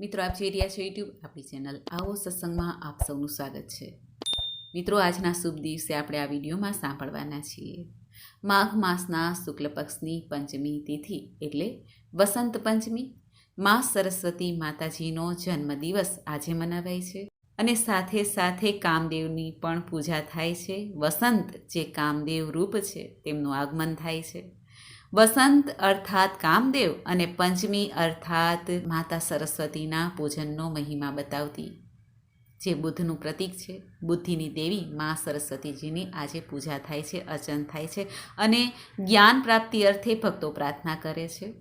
મિત્રો, આપ જોઈ રહ્યા છો યુટ્યુબ આપણી ચેનલ આવો સત્સંગમાં આપ સૌનું સ્વાગત છે. મિત્રો, આજના શુભ દિવસે આપણે આ વિડીયોમાં સાંભળવાના છીએ. માઘ માસના શુક્લ પક્ષની પંચમી તિથિ એટલે વસંત પંચમી. મા સરસ્વતી માતાજીનો જન્મદિવસ આજે મનાવાય છે અને સાથે સાથે કામદેવની પણ પૂજા થાય છે. વસંત જે કામદેવ રૂપ છે, તેમનું આગમન થાય છે. વસંત અર્થાત કામદેવ અને પંચમી અર્થાત માતા સરસ્વતીના પૂજનનો મહિમા બતાવતી. જે બુદ્ધનું પ્રતીક છે, બુદ્ધિની દેવી મા સરસ્વતીજીની આજે પૂજા થાય છે, અર્ચન થાય છે અને જ્ઞાન પ્રાપ્તિ અર્થે ભક્તો પ્રાર્થના કરે છે.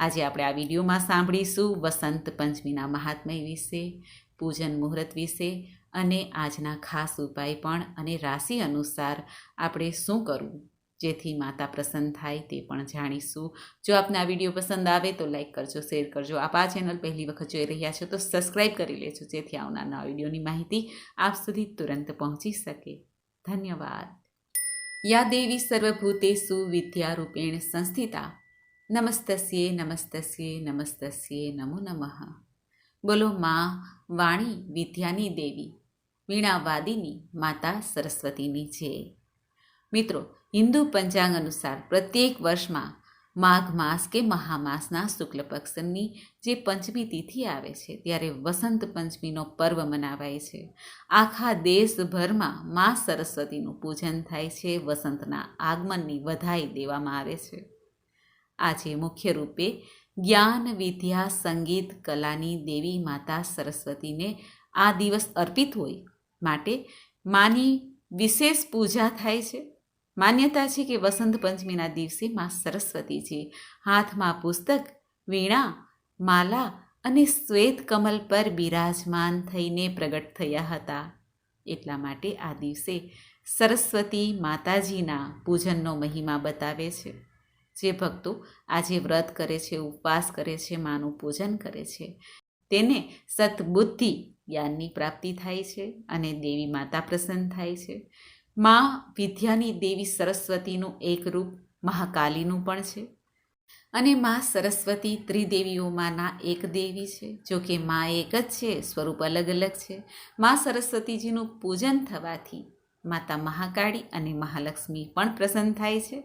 આજે આપણે આ વિડીયોમાં સાંભળીશું વસંત પંચમીના મહાત્મય વિશે, પૂજન મુહૂર્ત વિશે અને આજના ખાસ ઉપાય પણ અને રાશિ અનુસાર આપણે શું કરવું? જેથી માતા પ્રસન્ન થાય તે પણ જાણીશું. જો આપને આ વીડિયો પસંદ આવે તો લાઈક કરજો, શેર કરજો. આપ આ ચેનલ પહેલી વખત જોઈ રહ્યા છો તો સબસ્ક્રાઈબ કરી લેજો, જેથી આવનારના વિડીયોની માહિતી આપ સુધી તુરંત પહોંચી શકે. ધન્યવાદ. યા દેવી સર્વભૂતેષુ વિદ્યારૂપેણ સંસ્થિતા. નમસ્તસ્યે નમસ્તસ્યે નમસ્તસ્યે નમો નમઃ. બોલો મા વાણી વિદ્યાની દેવી, વીણાવાદીની માતા સરસ્વતીની છે. મિત્રો હિન્દુ પંચાંગ અનુસાર પ્રત્યેક વર્ષમાં માઘ માસ કે મહામાસના શુક્લ પક્ષની જે પંચમી તિથિ આવે છે, ત્યારે વસંત પંચમીનો પર્વ મનાવાય છે. આખા દેશભરમાં મા સરસ્વતીનું પૂજન થાય છે, વસંતના આગમનની વધાઈ દેવામાં આવે છે. આજે મુખ્ય રૂપે જ્ઞાન, વિદ્યા, સંગીત, કલાની દેવી માતા સરસ્વતીને આ દિવસ અર્પિત હોય માટે માની વિશેષ પૂજા થાય છે. માન્યતા છે કે વસંત પંચમીના દિવસે મા સરસ્વતીજી હાથમાં પુસ્તક, વીણા, માલા અને શ્વેત કમલ પર બિરાજમાન થઈને પ્રગટ થયા હતા. એટલા માટે આ દિવસે સરસ્વતી માતાજીના પૂજનનો મહિમા બતાવે છે. જે ભક્તો આજે વ્રત કરે છે, ઉપવાસ કરે છે, માનું પૂજન કરે છે, તેને સતબુદ્ધિ જ્ઞાનની પ્રાપ્તિ થાય છે અને દેવી માતા પ્રસન્ન થાય છે. મા વિદ્યાની દેવી સરસ્વતીનું એક રૂપ મહાકાલીનું પણ છે. અને મા સરસ્વતી ત્રિદેવીઓમાંના એક દેવી છે. જો કે મા એક જ છે, સ્વરૂપ અલગ અલગ છે. મા સરસ્વતીજીનું પૂજન થવાથી માતા મહાકાળી અને મહાલક્ષ્મી પણ પ્રસન્ન થાય છે.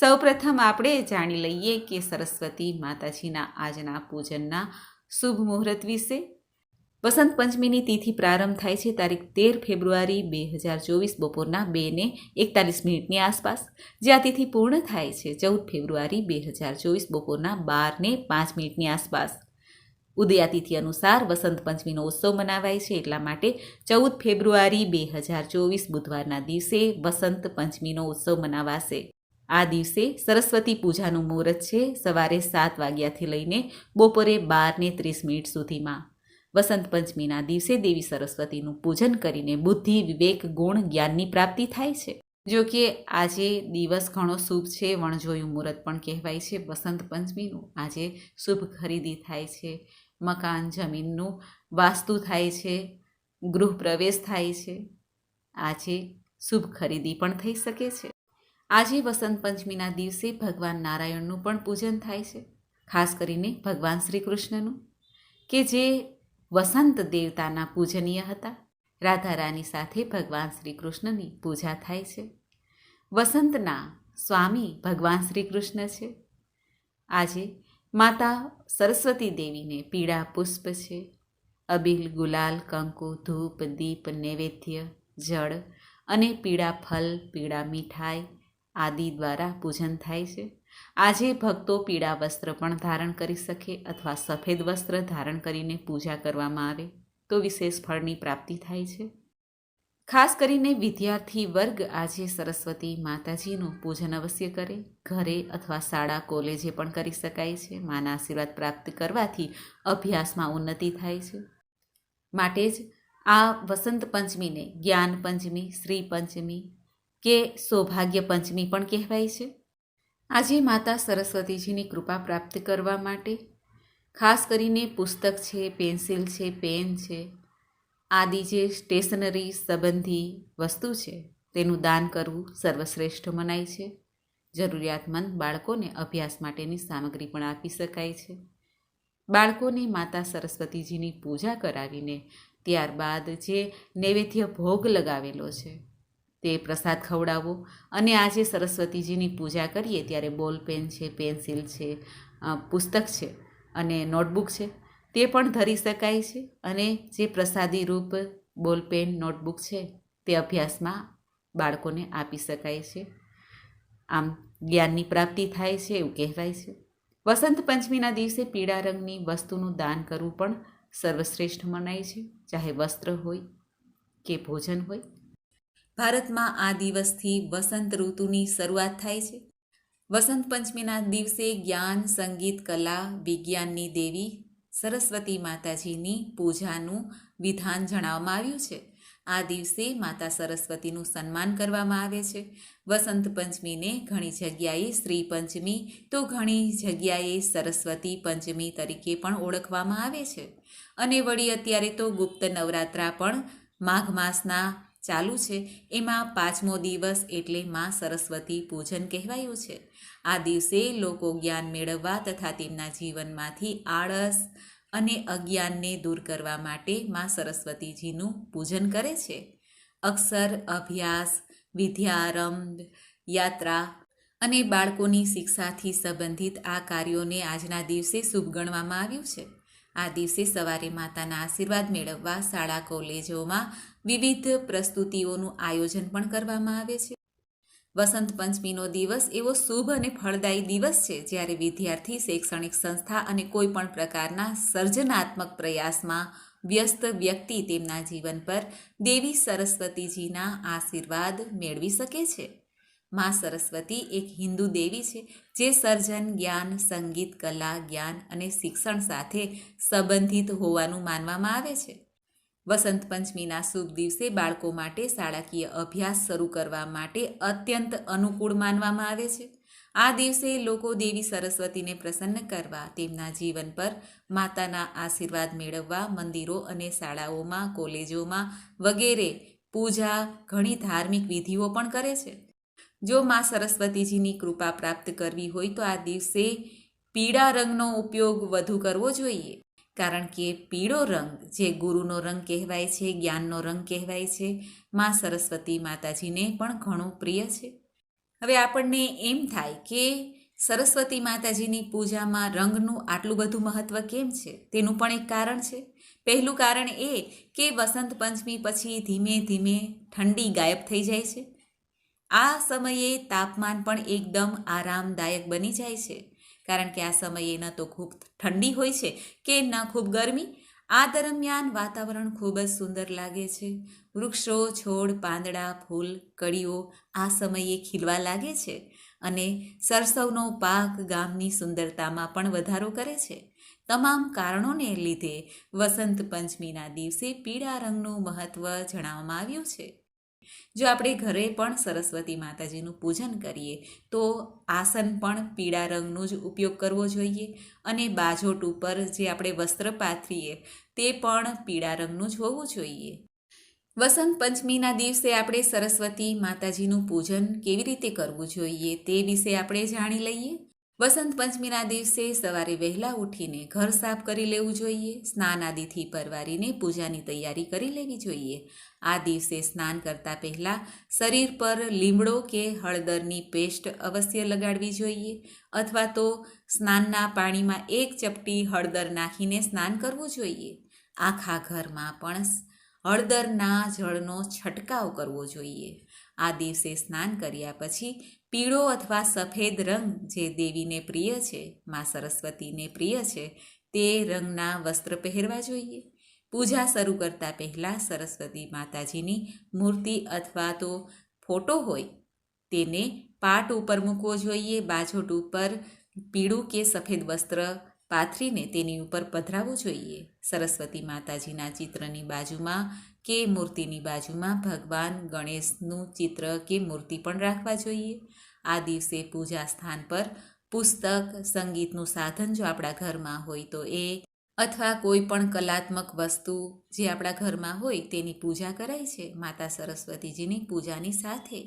સૌપ્રથમ આપણે જાણી લઈએ કે સરસ્વતી માતાજીના આજના પૂજનના શુભ મુહૂર્ત વિશે. વસંત પંચમીની તિથિ પ્રારંભ થાય છે તારીખ તેર ફેબ્રુઆરી બે હજાર ચોવીસ બપોરના બે ને એકતાલીસ મિનિટની આસપાસ જે આ તિથિ પૂર્ણ થાય છે ચૌદ ફેબ્રુઆરી બે હજાર ચોવીસ બપોરના બાર ને પાંચ મિનિટની આસપાસ. ઉદયાતિથિ અનુસાર વસંત પંચમીનો ઉત્સવ મનાવાય છે, એટલા માટે ચૌદ ફેબ્રુઆરી બે હજાર ચોવીસ બુધવારના દિવસે વસંત પંચમીનો ઉત્સવ મનાવાશે. આ દિવસે સરસ્વતી પૂજાનું મુહૂર્ત છે, સવારે સાત વાગ્યાથી લઈને બપોરે બાર ને ત્રીસ મિનિટ સુધીમાં. વસંત પંચમીના દિવસે દેવી સરસ્વતીનું પૂજન કરીને બુદ્ધિ, વિવેક, ગુણ, જ્ઞાનની પ્રાપ્તિ થાય છે. જો કે આજે દિવસ ઘણો શુભ છે, વણજોયું મુહૂર્ત પણ કહેવાય છે. વસંત પંચમીનું આજે શુભ ખરીદી થાય છે. મકાન, જમીનનું વાસ્તુ થાય છે. ગૃહ પ્રવેશ થાય છે. આજે શુભ ખરીદી પણ થઈ શકે છે. આજે વસંત પંચમીના દિવસે ભગવાન નારાયણનું પણ પૂજન થાય છે. ખાસ કરીને ભગવાન શ્રી કૃષ્ણનું. કે જે વસંત દેવતાના પૂજનીય હતા. રાધા રાની સાથે ભગવાન શ્રી કૃષ્ણની પૂજા થાય છે. વસંતના સ્વામી ભગવાન શ્રી કૃષ્ણ છે. આજે માતા સરસ્વતી દેવીને પીળા પુષ્પ છે. અબિલ ગુલાલ, કંકુ, ધૂપ, દીપ, નૈવેદ્ય, જળ અને પીળા ફલ, પીળા મીઠાઈ આદિ દ્વારા પૂજન થાય છે. આજે ભક્તો પીળા વસ્ત્ર પણ ધારણ કરી શકે અથવા સફેદ વસ્ત્ર ધારણ કરીને પૂજા કરવામાં આવે તો વિશેષ ફળની પ્રાપ્તિ થાય છે. ખાસ કરીને વિદ્યાર્થી વર્ગ આજે સરસ્વતી માતાજીનું પૂજન અવશ્ય કરે. ઘરે અથવા શાળા, કોલેજે પણ કરી શકાય છે. માના આશીર્વાદ પ્રાપ્ત કરવાથી અભ્યાસમાં ઉન્નતિ થાય છે. માટે જ આ વસંત પંચમીને જ્ઞાન પંચમી, શ્રી પંચમી કે સૌભાગ્ય પંચમી પણ કહેવાય છે. આજે માતા સરસ્વતીજીની કૃપા પ્રાપ્ત કરવા માટે, ખાસ કરીને પુસ્તક છે, પેન્સિલ છે, પેન છે, આદિ જે સ્ટેશનરી સંબંધી વસ્તુ છે, તેનું દાન કરવું સર્વશ્રેષ્ઠ મનાય છે. જરૂરિયાતમંદ બાળકોને અભ્યાસ માટેની સામગ્રી પણ આપી શકાય છે. બાળકોને માતા સરસ્વતીજીની પૂજા કરાવીને ત્યારબાદ જે નૈવેદ્ય ભોગ લગાવેલો છે તે પ્રસાદ ખવડાવો. અને આજે સરસ્વતીજીની પૂજા કરીએ ત્યારે બોલ, પેન છે, પેન્સિલ છે પુસ્તક છે અને નોટબુક છે, તે પણ ધરી શકાય છે. અને જે પ્રસાદી રૂપ બોલ, પેન, નોટબુક છે તે અભ્યાસમાં બાળકોને આપી શકાય છે. આમ જ્ઞાનની પ્રાપ્તિ થાય છે એવું કહેવાય છે. વસંત પંચમીના દિવસે પીળા રંગની વસ્તુનું દાન કરવું પણ સર્વશ્રેષ્ઠ મનાય છે. ચાહે વસ્ત્ર હોય કે ભોજન હોય. ભારતમાં આ દિવસથી વસંત ઋતુની શરૂઆત થાય છે. વસંત પંચમીના દિવસે જ્ઞાન, સંગીત, કલા, વિજ્ઞાનની દેવી સરસ્વતી માતાજીની પૂજાનું વિધાન જણાવવામાં આવ્યું છે. આ દિવસે માતા સરસ્વતીનું સન્માન કરવામાં આવે છે. વસંત પંચમીને ઘણી જગ્યાએ શ્રી પંચમી તો ઘણી જગ્યાએ સરસ્વતી પંચમી તરીકે પણ ઓળખવામાં આવે છે. અને વળી અત્યારે તો ગુપ્ત નવરાત્રા પણ માઘ માસના ચાલુ છે. એમાં પાંચમો દિવસ એટલે માં સરસ્વતી પૂજન કહેવાયું છે. આ દિવસે લોકો જ્ઞાન મેળવવા તથા તેમના જીવનમાંથી આળસ અને અજ્ઞાનને દૂર કરવા માટે માં સરસ્વતીજીનું પૂજન કરે છે. અક્ષર, અભ્યાસ, વિદ્યારંભ, યાત્રા અને બાળકોની શિક્ષાથી સંબંધિત આ કાર્યોને આજના દિવસે શુભ ગણવામાં આવ્યું છે. આ દિવસે સવારે માતાના આશીર્વાદ મેળવવા શાળા, કોલેજોમાં વિવિધ પ્રસ્તુતિઓનું આયોજન પણ કરવામાં આવે છે. વસંત પંચમીનો દિવસ એવો શુભ અને ફળદાયી દિવસ છે જ્યારે વિદ્યાર્થી, શૈક્ષણિક સંસ્થા અને કોઈ પણ પ્રકારના સર્જનાત્મક પ્રયાસમાં વ્યસ્ત વ્યક્તિ તેમના જીવન પર દેવી સરસ્વતીજીના આશીર્વાદ મેળવી શકે છે. માં સરસ્વતી એક હિન્દુ દેવી છે જે સર્જન, જ્ઞાન, સંગીત, કલા, જ્ઞાન અને શિક્ષણ સાથે સંબંધિત હોવાનું માનવામાં આવે છે. વસંત પંચમીના શુભ દિવસે બાળકો માટે શાળાકીય અભ્યાસ શરૂ કરવા માટે અત્યંત અનુકૂળ માનવામાં આવે છે. આ દિવસે લોકો દેવી સરસ્વતીને પ્રસન્ન કરવા, તેમના જીવન પર માતાના આશીર્વાદ મેળવવા, મંદિરો અને શાળાઓમાં, કોલેજોમાં વગેરે પૂજા, ઘણી ધાર્મિક વિધિઓ પણ કરે છે. જો માં સરસ્વતીજીની કૃપા પ્રાપ્ત કરવી હોય તો આ દિવસે પીળા રંગનો ઉપયોગ વધુ કરવો જોઈએ. કારણ કે પીળો રંગ જે ગુરુનો રંગ કહેવાય છે, જ્ઞાનનો રંગ કહેવાય છે, માં સરસ્વતી માતાજીને પણ ઘણો પ્રિય છે. હવે આપણને એમ થાય કે સરસ્વતી માતાજીની પૂજામાં રંગનું આટલું બધું મહત્ત્વ કેમ છે? તેનું પણ એક કારણ છે. પહેલું કારણ એ કે વસંત પંચમી પછી ધીમે ધીમે ઠંડી ગાયબ થઈ જાય છે. આ સમયે તાપમાન પણ એકદમ આરામદાયક બની જાય છે. કારણ કે આ સમયે ન તો ખૂબ ઠંડી હોય છે કે ન ખૂબ ગરમી. આ દરમિયાન વાતાવરણ ખૂબ જ સુંદર લાગે છે. વૃક્ષો, છોડ, પાંદડા, ફૂલ કળીઓ આ સમયે ખીલવા લાગે છે અને સરસવનો પાક ગામની સુંદરતામાં પણ વધારો કરે છે. તમામ કારણોને લીધે વસંત પંચમીના દિવસે પીળા રંગનું મહત્ત્વ જણાવવામાં આવ્યું છે. જો આપણે ઘરે પણ સરસ્વતી માતાજીનું પૂજન કરીએ, તો આસન પણ પીળા રંગનો જ ઉપયોગ કરવો જોઈએ અને બાજોટ ઉપર જે આપણે વસ્ત્ર પાથરીએ, તે પણ પીળા રંગનું જ હોવું જોઈએ. વસંત પંચમીના દિવસે આપણે સરસ્વતી માતાજીનું પૂજન કેવી રીતે કરવું જોઈએ તે વિશે આપણે જાણી લઈએ. વસંત પંચમીના દિવસે સવારે વહેલા ઉઠીને ઘર સાફ કરી લેવું જોઈએ, સ્નાન આદિથી પરવારીને પૂજાની તૈયારી કરી લેવી જોઈએ. આ દિવસે સ્નાન કરતાં પહેલાં શરીર પર લીમડો કે હળદરની પેસ્ટ અવશ્ય લગાડવી જોઈએ અથવા તો સ્નાનના પાણીમાં એક ચપટી હળદર નાખીને સ્નાન કરવું જોઈએ. આખા ઘરમાં પણ હળદરના જળનો છંટકાવ કરવો જોઈએ. આ દિવસે સ્નાન કર્યા પછી પીળો અથવા સફેદ રંગ જે દેવીને પ્રિય છે, મા સરસ્વતીને પ્રિય છે, તે રંગના વસ્ત્ર પહેરવા જોઈએ. પૂજા શરૂ કરતાં પહેલાં સરસ્વતી માતાજીની મૂર્તિ અથવા તો ફોટો હોય, તેને પાટ ઉપર મૂકવો જોઈએ, બાજોટ ઉપર પીળું કે સફેદ વસ્ત્ર પાથરીને તેની ઉપર પધરાવવું જોઈએ. સરસ્વતી માતાજીના ચિત્રની બાજુમાં કે મૂર્તિની બાજુમાં ભગવાન ગણેશનું ચિત્ર કે મૂર્તિ પણ રાખવા જોઈએ. આ દિવસે પૂજા સ્થાન પર પુસ્તક, સંગીતનું સાધન જો આપણા ઘરમાં હોય તો એ અથવા કોઈ પણ કલાત્મક વસ્તુ જે આપણા ઘરમાં હોય તેની પૂજા કરાય છે. માતા સરસ્વતીજીની પૂજાની સાથે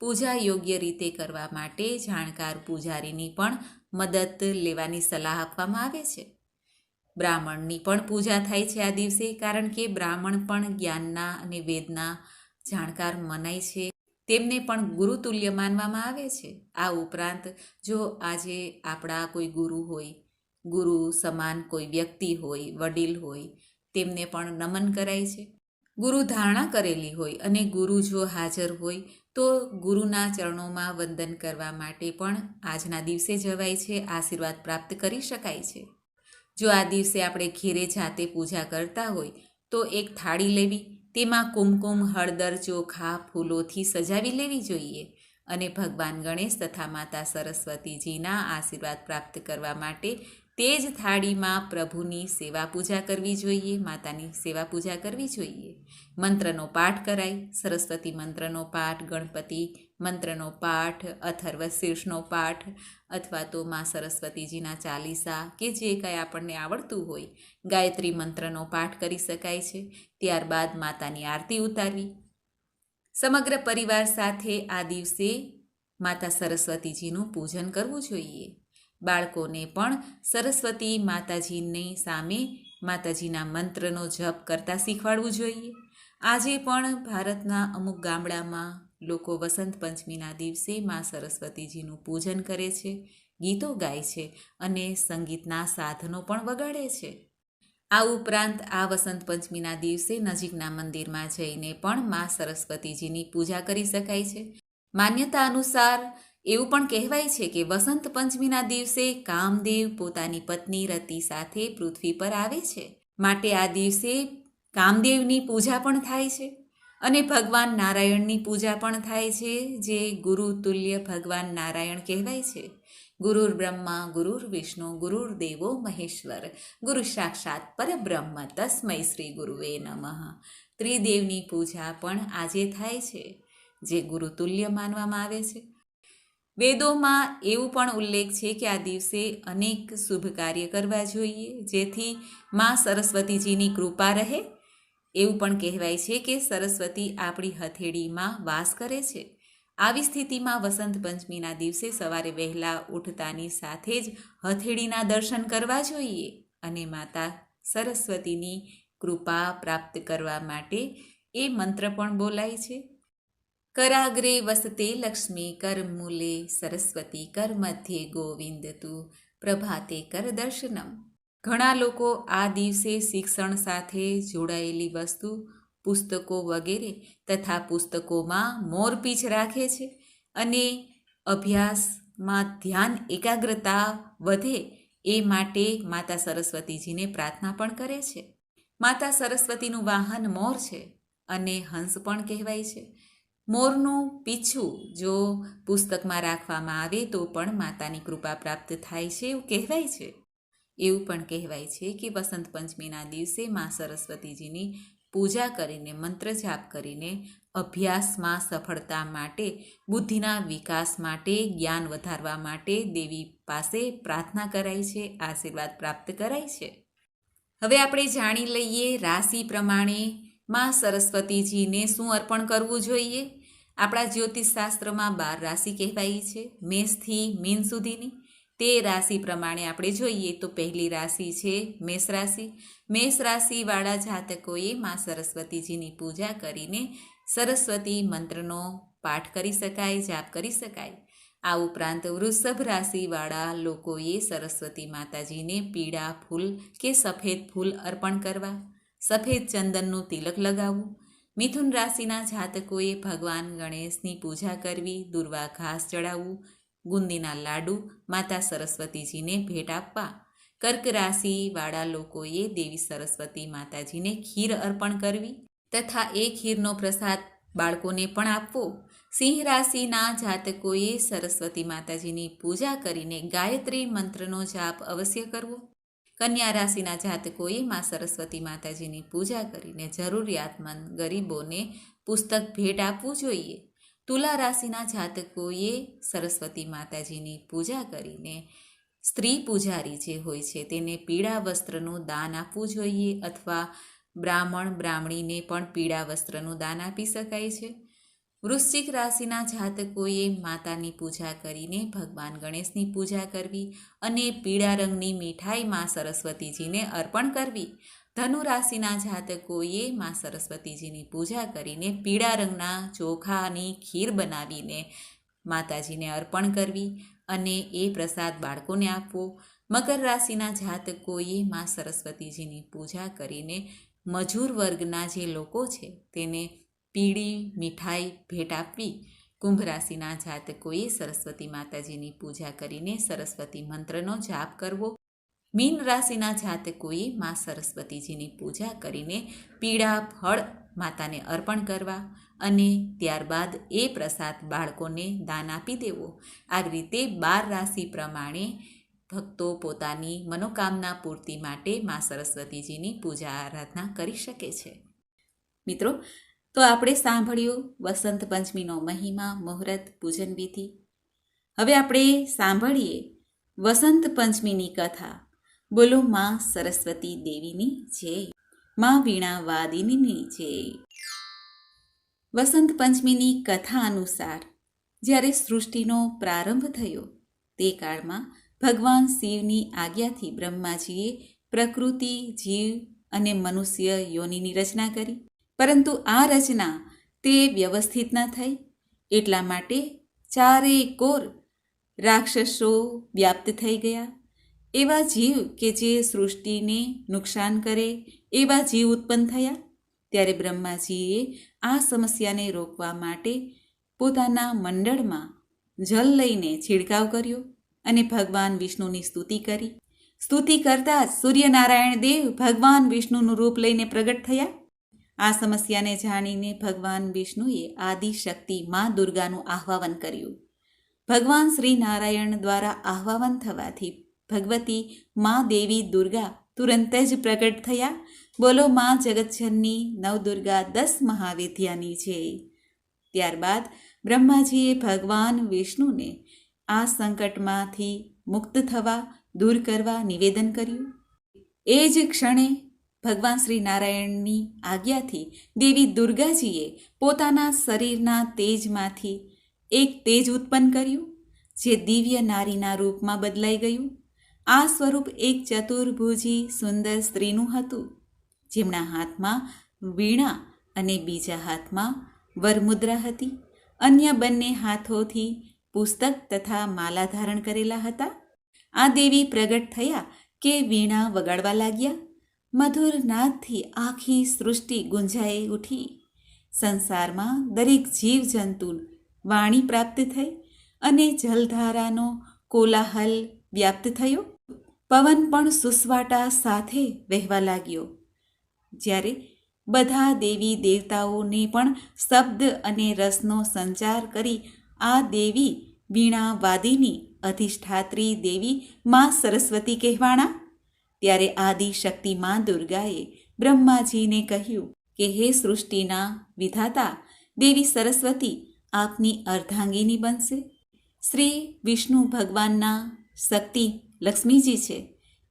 પૂજા યોગ્ય રીતે કરવા માટે જાણકાર પૂજારીની પણ મદદ લેવાની સલાહ આપવામાં આવે છે. બ્રાહ્મણની પણ પૂજા થાય છે આ દિવસે કારણ કે બ્રાહ્મણ પણ જ્ઞાનના અને વેદના જાણકાર મનાય છે. તેમને પણ ગુરુતુલ્ય માનવામાં આવે છે. આ ઉપરાંત જો આજે આપણા કોઈ ગુરુ હોય, ગુરુ સમાન કોઈ વ્યક્તિ હોય, વડીલ હોય, તેમને પણ નમન કરાય છે. ગુરુ ધારણા કરેલી હોય અને ગુરુ જો હાજર હોય તો ગુરુના ચરણોમાં વંદન કરવા માટે પણ આજના દિવસે જવાય છે, આશીર્વાદ પ્રાપ્ત કરી શકાય છે. જો આ દિવસે આપણે ઘેરે જાતે પૂજા કરતા હોય, તો એક થાળી લેવી, તેમાં કુમકુમ, હળદર, ચોખા, ફૂલોથી સજાવી લેવી જોઈએ અને ભગવાન ગણેશ તથા માતા સરસ્વતીજીના આશીર્વાદ પ્રાપ્ત કરવા માટે તે જ થાળીમાં પ્રભુની સેવા પૂજા કરવી જોઈએ, માતાની સેવા પૂજા કરવી જોઈએ. મંત્રનો પાઠ કરાય, સરસ્વતી મંત્રનો પાઠ, ગણપતિ મંત્રનો પાઠ, અથર્વ શીર્ષનો પાઠ, અથવા તો મા સરસ્વતીજીના ચાલીસા કે જે કંઈ આપણને આવડતું હોય, ગાયત્રી મંત્રનો પાઠ કરી શકાય છે. ત્યારબાદ માતાની આરતી ઉતારવી. સમગ્ર પરિવાર સાથે આ દિવસે માતા સરસ્વતીજીનું પૂજન કરવું જોઈએ. બાળકોને પણ સરસ્વતી માતાજીની સામે માતાજીના મંત્રનો જપ કરતા શીખવાડવું જોઈએ. આજે પણ ભારતના અમુક ગામડામાં લોકો વસંત પંચમીના દિવસે મા સરસ્વતીજીનું પૂજન કરે છે, ગીતો ગાય છે અને સંગીતના સાધનો પણ વગાડે છે. આ ઉપરાંત આ વસંત પંચમીના દિવસે નજીકના મંદિરમાં જઈને પણ મા સરસ્વતીજીની પૂજા કરી શકાય છે. માન્યતા અનુસાર એવું પણ કહેવાય છે કે વસંત પંચમીના દિવસે કામદેવ પોતાની પત્ની રતિ સાથે પૃથ્વી પર આવે છે. માટે આ દિવસે કામદેવની પૂજા પણ થાય છે અને ભગવાન નારાયણની પૂજા પણ થાય છે, જે ગુરુ તુલ્ય ભગવાન નારાયણ કહેવાય છે. ગુરુર બ્રહ્મા, ગુરુર વિષ્ણુ, ગુરુર દેવો, મહેશ્વર. ગુરુ સાક્ષાત પરબ્રહ્મ. તસ્મય શ્રી ગુરુવે નમઃ. ત્રિદેવની પૂજા પણ આજે થાય છે, જે ગુરુતુલ્ય માનવામાં આવે છે. વેદોમાં એવું પણ ઉલ્લેખ છે કે આ દિવસે અનેક શુભ કાર્ય કરવા જોઈએ. જેથી મા સરસ્વતીજીની કૃપા રહે. એવું પણ કહેવાય છે કે સરસ્વતી આપણી હથેળીમાં વાસ કરે છે. આવી સ્થિતિમાં વસંત પંચમીના દિવસે સવારે વહેલા ઉઠતાની સાથે જ હથેળીના દર્શન કરવા જોઈએ અને માતા સરસ્વતીની કૃપા પ્રાપ્ત કરવા માટે એ મંત્ર પણ બોલાય છે. કરાગ્રે વસતે લક્ષ્મી કર મૂલે સરસ્વતી કર મધ્યે ગોવિંદ તું પ્રભાતે કર દર્શનમ. ઘણા લોકો આ દિવસે શિક્ષણ સાથે જોડાયેલી વસ્તુ પુસ્તકો વગેરે તથા પુસ્તકોમાં મોરપીછ રાખે છે અને અભ્યાસમાં ધ્યાન એકાગ્રતા વધે એ માટે માતા સરસ્વતીજીને પ્રાર્થના પણ કરે છે. માતા સરસ્વતીનું વાહન મોર છે અને હંસ પણ કહેવાય છે. મોરનું પીછું જો પુસ્તકમાં રાખવામાં આવે તો પણ માતાની કૃપા પ્રાપ્ત થાય છે એવું કહેવાય છે. એવું પણ કહેવાય છે કે વસંત પંચમીના દિવસે મા સરસ્વતીજીની પૂજા કરીને, મંત્ર જાપ કરીને અભ્યાસમાં સફળતા માટે, બુદ્ધિના વિકાસ માટે, જ્ઞાન વધારવા માટે દેવી પાસે પ્રાર્થના કરાય છે, આશીર્વાદ પ્રાપ્ત કરાય છે. હવે આપણે જાણી લઈએ રાશિ પ્રમાણે માં સરસ્વતીજીને શું અર્પણ કરવું જોઈએ? આપણા જ્યોતિષશાસ્ત્રમાં બાર રાશિ કહેવાય છે. મેષથી મીન સુધીની. તે રાશિ પ્રમાણે આપણે જોઈએ તો પહેલી રાશિ છે મેષ રાશિ. મેષ રાશિવાળા જાતકોએ મા સરસ્વતીજીની પૂજા કરીને સરસ્વતી મંત્રનો પાઠ કરી શકાય, જાપ કરી શકાય. આ ઉપરાંત વૃષભ રાશિવાળા લોકોએ સરસ્વતી માતાજીને પીળા ફૂલ કે સફેદ ફૂલ અર્પણ કરવા, સફેદ ચંદનનું તિલક લગાવવું મિથુન રાશિના જાતકોએ ભગવાન ગણેશની પૂજા કરવી, દુર્વા ઘાસ ચડાવવું, ગુંદીના લાડુ, માતા સરસ્વતીજીને ભેટ આપવા. કર્ક રાશિવાળા લોકોએ દેવી સરસ્વતી માતાજીને ખીર અર્પણ કરવી તથા એ ખીરનો પ્રસાદ બાળકોને પણ આપવો. સિંહ રાશિના જાતકોએ સરસ્વતી માતાજીની પૂજા કરીને ગાયત્રી મંત્રનો જાપ અવશ્ય કરવો. કન્યા રાશિના જાતકોએ માં સરસ્વતી માતાજીની પૂજા કરીને જરૂરિયાતમંદ ગરીબોને પુસ્તક ભેટ આપવું જોઈએ. તુલા રાશિના જાતકોએ સરસ્વતી માતાજીની પૂજા કરીને સ્ત્રી પૂજારી જે હોય છે તેને પીળા વસ્ત્રનું દાન આપવું જોઈએ અથવા બ્રાહ્મણ, બ્રાહ્મણીને પણ પીળા વસ્ત્રનું દાન આપી શકાય છે. વૃશ્ચિક રાશિના જાતકોએ માતાની પૂજા કરીને ભગવાન ગણેશની પૂજા કરવી અને પીળા રંગની મીઠાઈ માં સરસ્વતીજીને અર્પણ કરવી. ધનુ રાશિના જાતકોએ માં સરસ્વતીજીની પૂજા કરીને પીળા રંગના ચોખાની ખીર બનાવીને માતાજીને અર્પણ કરવી અને એ પ્રસાદ બાળકોને આપવો. મકર રાશિના જાતકોએ માં સરસ્વતીજીની પૂજા કરીને મજૂર વર્ગના જે લોકો છે તેને પીળી મીઠાઈ ભેટ આપવી, કુંભ રાશિના જાતકોએ સરસ્વતી માતાજીની પૂજા કરીને સરસ્વતી મંત્રનો જાપ કરવો. મીન રાશિના જાતકોએ માં સરસ્વતીજીની પૂજા કરીને પીળા ફળ માતાને અર્પણ કરવા અને ત્યારબાદ એ પ્રસાદ બાળકોને દાન આપી દેવો. આ રીતે બાર રાશિ પ્રમાણે ભક્તો પોતાની મનોકામના પૂર્તિ માટે મા સરસ્વતીજીની પૂજા આરાધના કરી શકે છે. મિત્રો તો આપણે સાંભળ્યું વસંત પંચમીનો મહિમા, મુહૂર્ત, પૂજન વિધિ. હવે આપણે સાંભળીએ વસંત પંચમીની કથા. બોલો માં સરસ્વતી દેવીની જય. માં વીણા વાદિનીની જય. વસંત પંચમીની કથા અનુસાર, જ્યારે સૃષ્ટિનો પ્રારંભ થયો, તે કાળમાં ભગવાન શિવની આજ્ઞાથી બ્રહ્માજીએ પ્રકૃતિ, જીવ અને મનુષ્ય યોનિની રચના કરી. પરંતુ આ રચના તે વ્યવસ્થિત ન થઈ. એટલા માટે ચારે કોર રાક્ષસો વ્યાપ્ત થઈ ગયા. એવા જીવ કે જે સૃષ્ટિને નુકસાન કરે, એવા જીવ ઉત્પન્ન થયા. ત્યારે બ્રહ્માજીએ આ સમસ્યાને રોકવા માટે પોતાના મંડળમાં જલ લઈને છિડકાવ કર્યો અને ભગવાન વિષ્ણુની સ્તુતિ કરી. સ્તુતિ કરતા જ સૂર્યનારાયણ દેવ ભગવાન વિષ્ણુનું રૂપ લઈને પ્રગટ થયા. આ સમસ્યાને જાણીને ભગવાન વિષ્ણુએ આદિશક્તિ મા દુર્ગાનું આહ્વાન કર્યું. ભગવાન શ્રી નારાયણ દ્વારા આહ્વાન થવાથી ભગવતી મા દેવી દુર્ગા તુરંત જ પ્રગટ થયા. બોલો, મા જગતજનની નવદુર્ગા દસ મહાવિદ્યાની છે. ત્યારબાદ બ્રહ્માજીએ ભગવાન વિષ્ણુને આ સંકટમાંથી મુક્ત થવા, દૂર કરવા નિવેદન કર્યું. એ જ ક્ષણે ભગવાન શ્રી નારાયણની આજ્ઞાથી દેવી દુર્ગાજીએ પોતાના શરીરના તેજમાંથી એક તેજ ઉત્પન્ન કર્યું, જે દિવ્ય નારીના રૂપમાં બદલાઈ ગયું. આ સ્વરૂપ એક ચતુર્ભુજી સુંદર સ્ત્રીનું હતું, જેમના હાથમાં વીણા અને બીજા હાથમાં વરમુદ્રા હતી. અન્ય બંને હાથોથી પુસ્તક તથા માલા ધારણ કરેલા હતા. આ દેવી પ્રગટ થયા કે વીણા વગાડવા લાગ્યા. મધુર નાદથી આખી સૃષ્ટિ ગુંજાઈ ઉઠી. સંસારમાં દરેક જીવજંતુ વાણી પ્રાપ્ત થઈ અને જલધારાનો કોલાહલ વ્યાપ્ત થયો. પવન પણ સુસવાટા સાથે વહેવા લાગ્યો. જ્યારે બધા દેવી દેવતાઓને પણ શબ્દ અને રસનો સંચાર કરી આ દેવી વીણાવાદીની અધિષ્ઠાત્રી દેવી મા સરસ્વતી કહેવાણા ત્યારે આદિશક્તિ માં દુર્ગાએ બ્રહ્માજીને કહ્યું કે, હે સૃષ્ટિના વિધાતા, દેવી સરસ્વતી, આપની અર્ધાંગીની બનશે. શ્રી વિષ્ણુ ભગવાનના શક્તિ લક્ષ્મીજી છે.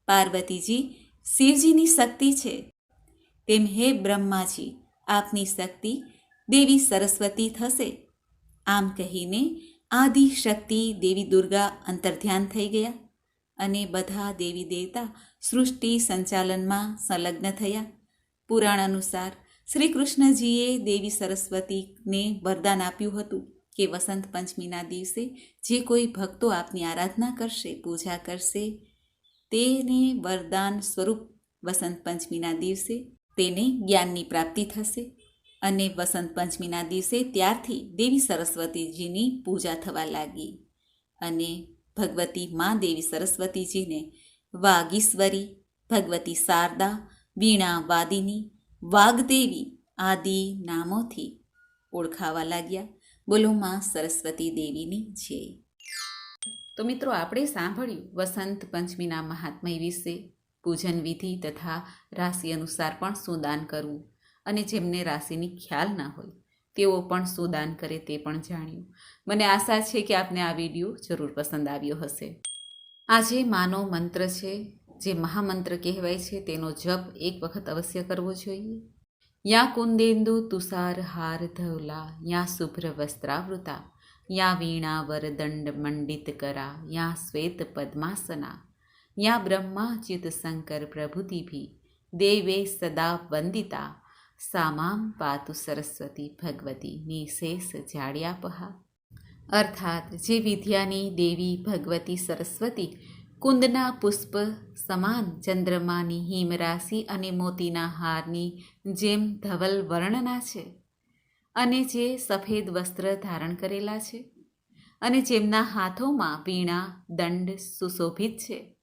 પાર્વતીજી શિવજીની શક્તિ છે. તેમ હે બ્રહ્માજી, આપની શક્તિ દેવી સરસ્વતી થશે. આમ કહીને આદિ શક્તિ દેવી દુર્ગા અંતર્ધ્યાન થઈ ગયા. અને બધા દેવી દેવતા સૃષ્ટિ સંચાલનમાં સંલગ્ન થયા. પુરાણ અનુસાર શ્રી કૃષ્ણજીએ દેવી સરસ્વતીને વરદાન આપ્યું હતું કે વસંત પંચમીના દિવસે જે કોઈ ભક્તો આપની આરાધના કરશે, પૂજા કરશે, તેને વરદાન સ્વરૂપ વસંત પંચમીના દિવસે તેને જ્ઞાનની પ્રાપ્તિ થશે અને વસંત પંચમીના દિવસે ત્યારથી દેવી સરસ્વતીજીની પૂજા થવા લાગી અને ભગવતી મા દેવી સરસ્વતીજીને વાગીશ્વરી, ભગવતી શારદા વીણા વાદિની વાગદેવી આદિ નામોથી ઓળખાવા લાગ્યા. બોલો માં સરસ્વતી દેવીની જય. તો મિત્રો, આપણે સાંભળ્યું વસંત પંચમીના મહાત્મય વિશે, પૂજન વિધિ તથા રાશિ અનુસાર પણ શું દાન કરવું અને જેમને રાશિની ખ્યાલ ના હોય. તેઓ પણ શું દાન કરે તે પણ જાણ્યું. મને આશા છે કે આપને આ વીડિયો જરૂર પસંદ આવ્યો હશે. આજે માનો મંત્ર છે, જે મહામંત્ર કહેવાય છે, તેનો જપ એક વખત અવશ્ય કરવો જોઈએ. યા કુંદેન્દુ તુષાર હાર ધવલા, યા શુભ્ર વસ્ત્રાવૃતા, યા વીણા વરદંડ મંડિત કરા, યા શ્વેત પદ્માસના, યા બ્રહ્માચ્યુત શંકર પ્રભુતિભી, દેવે સદા વંદિતા સામામ પાતુ સરસ્વતી ભગવતી નિશેષ જાડ્યાપહા અર્થાત જે વિદ્યાની દેવી ભગવતી સરસ્વતી કુંદના પુષ્પ સમાન ચંદ્રમાની હિમરાશિ અને મોતીના હારની જેમ ધવલ વર્ણના છે અને જે સફેદ વસ્ત્ર ધારણ કરેલા છે અને જેમના હાથોમાં વીણા દંડ સુશોભિત છે.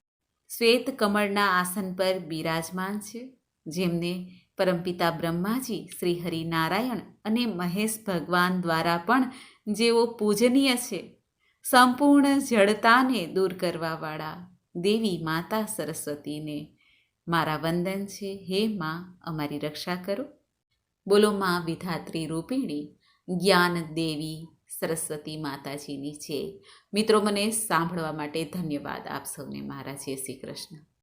શ્વેત કમળના આસન પર બિરાજમાન છે. જેમને પરમપિતા બ્રહ્માજી શ્રી હરિનારાયણ અને મહેશ ભગવાન દ્વારા પણ જેઓ પૂજનીય છે, સંપૂર્ણ જડતાને દૂર કરવાવાળા દેવી માતા સરસ્વતીને. મારા વંદન છે, હે માં, અમારી રક્ષા કરો. બોલો માં વિધાત્રી રૂપિણી, જ્ઞાન દેવી સરસ્વતી માતાજીની છે મિત્રો, મને સાંભળવા માટે ધન્યવાદ આપ સૌને મારા જય શ્રી કૃષ્ણ.